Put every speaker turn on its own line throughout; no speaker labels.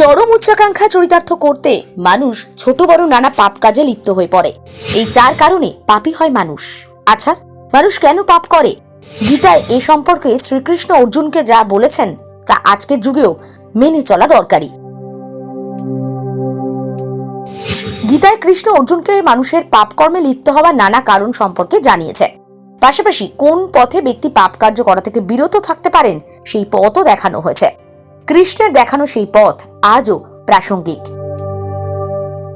চরম উচ্চাকাঙ্ক্ষা চরিতার্থ করতে মানুষ ছোট বড় নানা পাপ কাজে লিপ্ত হয়ে পড়ে। এই চার কারণে পাপী হয় মানুষ। আচ্ছা মানুষ কেন পাপ করে? গীতায় এ সম্পর্কে শ্রীকৃষ্ণ অর্জুনকে যা বলেছেন, তা আজকের যুগেও মেনে চলা দরকারি। গীতায় কৃষ্ণ অর্জুনকে মানুষের পাপকর্মে লিপ্ত হওয়ার নানা কারণ সম্পর্কে জানিয়েছে। পাশাপাশি কোন পথে ব্যক্তি পাপ কার্য করা থেকে বিরত থাকতে পারেন, সেই পথও দেখানো হয়েছে। কৃষ্ণের দেখানো সেই পথ আজও প্রাসঙ্গিক।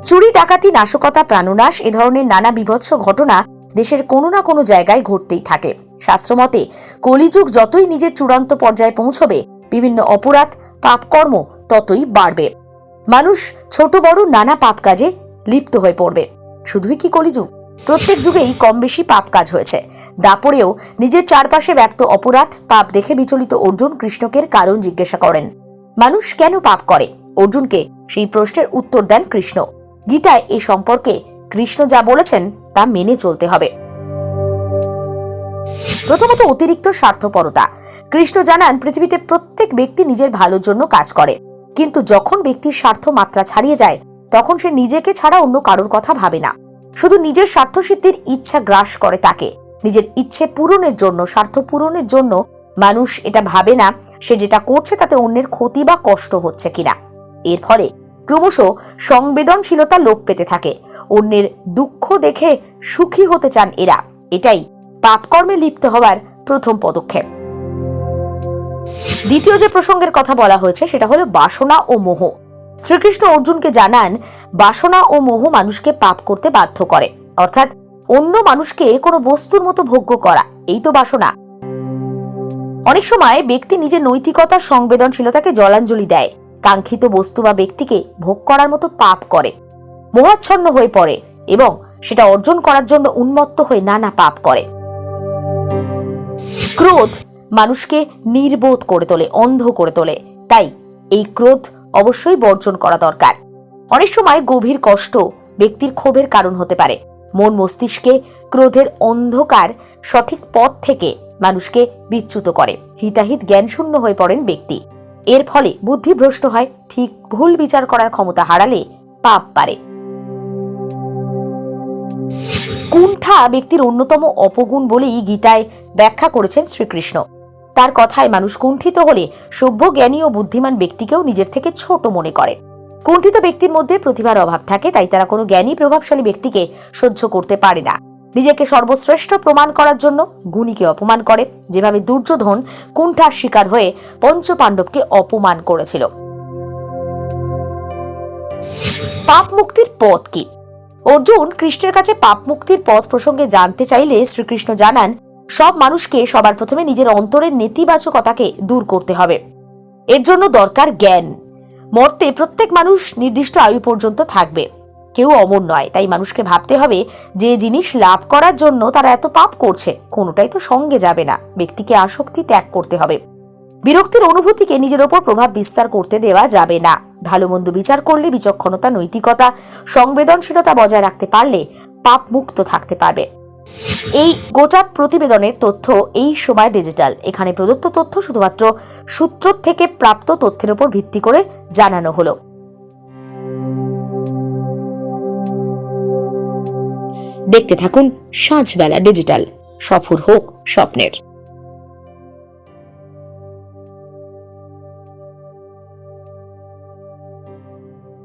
চুরি, ডাকাতি, নাশকতা, প্রাণনাশ এ ধরনের নানা বিভৎস ঘটনা দেশের কোনো না কোনো জায়গায় ঘটতেই থাকে। শাস্ত্রমতে, কলিযুগ যতই নিজের চূড়ান্ত পর্যায়ে পৌঁছবে, বিভিন্ন অপরাধ, পাপকর্ম ততই বাড়বে। মানুষ ছোট, বড় নানা পাপ কাজে লিপ্ত হয়ে পড়বে। শুধুই কি কলিযুগ? প্রত্যেক যুগেই কম বেশি পাপ কাজ হয়েছে। দাপড়েও নিজের চারপাশে ব্যক্ত অপরাধ, পাপ দেখে বিচলিত অর্জুন কৃষ্ণকের কারণ জিজ্ঞাসা করেন। মানুষ কেন পাপ করে? অর্জুনকে সেই প্রশ্নের উত্তর দেন কৃষ্ণ। গীতায় এ সম্পর্কে কৃষ্ণ যা বলেছেন, তা মেনে চলতে হবে। প্রথমত অতিরিক্ত স্বার্থপরতা। কৃষ্ণ জানান, পৃথিবীতে প্রত্যেক ব্যক্তি নিজের ভালোর জন্য কাজ করে। কিন্তু যখন ব্যক্তির স্বার্থ মাত্রা ছাড়িয়ে যায়, তখন সে নিজেকে ছাড়া অন্য কারোর কথা ভাবে না। শুধু নিজের স্বার্থসিদ্ধির ইচ্ছা গ্রাস করে তাকে। নিজের ইচ্ছে পূরণের জন্য, স্বার্থ পূরণের জন্য মানুষ এটা ভাবে না, সে যেটা করছে তাতে অন্যের ক্ষতি বা কষ্ট হচ্ছে কিনা। এর ফলে ক্রমশ সংবেদনশীলতা লোপ পেতে থাকে। অন্যের দুঃখ দেখে সুখী হতে চান এরা। এটাই পাপকর্মে লিপ্ত হওয়ার প্রথম পদক্ষেপ। দ্বিতীয় যে প্রসঙ্গের কথা বলা হয়েছে, সেটা হলো বাসনা ও মোহ। শ্রীকৃষ্ণ অর্জুনকে জানান, বাসনা ও মোহ মানুষকে পাপ করতে বাধ্য করে। অর্থাৎ অন্য মানুষকে কোনো বস্তুর মতো ভোগ্য করা। এই তো বাসনা। অনেক সময় ব্যক্তি নিজের নৈতিকতা, সংবেদনশীলতাকে জলাঞ্জলি দেয়, কাঙ্ক্ষিত বস্তু বা ব্যক্তিকে ভোগ করার মতো পাপ করে, মোহাচ্ছন্ন হয়ে পড়ে এবং সেটা অর্জন করার জন্য উন্মত্ত হয়ে নানা পাপ করে। ক্রোধ মানুষকে নির্বোধ করে তোলে, অন্ধ করে তোলে, তাই এই ক্রোধ অবশ্যই বর্জন করা দরকার। অনেক সময় গভীর কষ্ট ব্যক্তির ক্ষোভের কারণ হতে পারে। মন মস্তিষ্কে ক্রোধের অন্ধকার সঠিক পথ থেকে মানুষকে বিচ্যুত করে। হিতাহিত জ্ঞানশূন্য হয়ে পড়েন ব্যক্তি। এর ফলে বুদ্ধিভ্রষ্ট হয়, ঠিক ভুল বিচার করার ক্ষমতা হারালে পাপ পারে কুণ্ঠা ব্যক্তির অন্যতম অপগুণ বলেই গীতায় ব্যাখ্যা করেছেন শ্রীকৃষ্ণ। তার কথায় মানুষ কুণ্ঠিত হলে সভ্য জ্ঞানী ও বুদ্ধিমান ব্যক্তিকেও নিজের থেকে ছোট মনে করে। কুণ্ঠিত ব্যক্তির মধ্যে প্রতিভার অভাব থাকে, তাই তারা কোনো জ্ঞানী প্রভাবশালী ব্যক্তিকে সহ্য করতে পারে না। নিজেকে সর্বশ্রেষ্ঠ প্রমাণ করার জন্য গুণীকে অপমান করে, যেভাবে দুর্যোধন কুণ্ঠার শিকার হয়ে পঞ্চ পাণ্ডবকে অপমান করেছিল। পাপ মুক্তির পথ কি? অর্জুন কৃষ্ণের কাছে পাপ মুক্তির পথ প্রসঙ্গে জানতে চাইলে শ্রীকৃষ্ণ জানান, সব মানুষকে সবার প্রথমে নিজের অন্তরের নেতিবাচকতাকে দূর করতে হবে। এর জন্য দরকার জ্ঞান। মর্তে প্রত্যেক মানুষ নির্দিষ্ট আয়ু পর্যন্ত থাকবে। কেউ অমর নয়। তাই মানুষকে ভাবতে হবে যে জিনিস লাভ করার জন্য তারা এত পাপ করছে, কোনোটাই তো সঙ্গে যাবে না। ব্যক্তিকে আসক্তি ত্যাগ করতে হবে। বিরক্তির অনুভূতিকে নিজের ওপর প্রভাব বিস্তার করতে দেওয়া যাবে না। ভালো মন্দ বিচার করলে বিচক্ষণতা, নৈতিকতা, সংবেদনশীলতা বজায় রাখতে পারলে পাপ মুক্ত থাকতে পারবে। এই গোটা প্রতিবেদনের তথ্য এই সময় ডিজিটাল। এখানে প্রদত্ত তথ্য শুধুমাত্র সূত্র থেকে প্রাপ্ত তথ্যের উপর ভিত্তি করে জানানো হলো। দেখতে থাকুন সাঁঝবেলা ডিজিটাল। সফর হোক স্বপ্নের।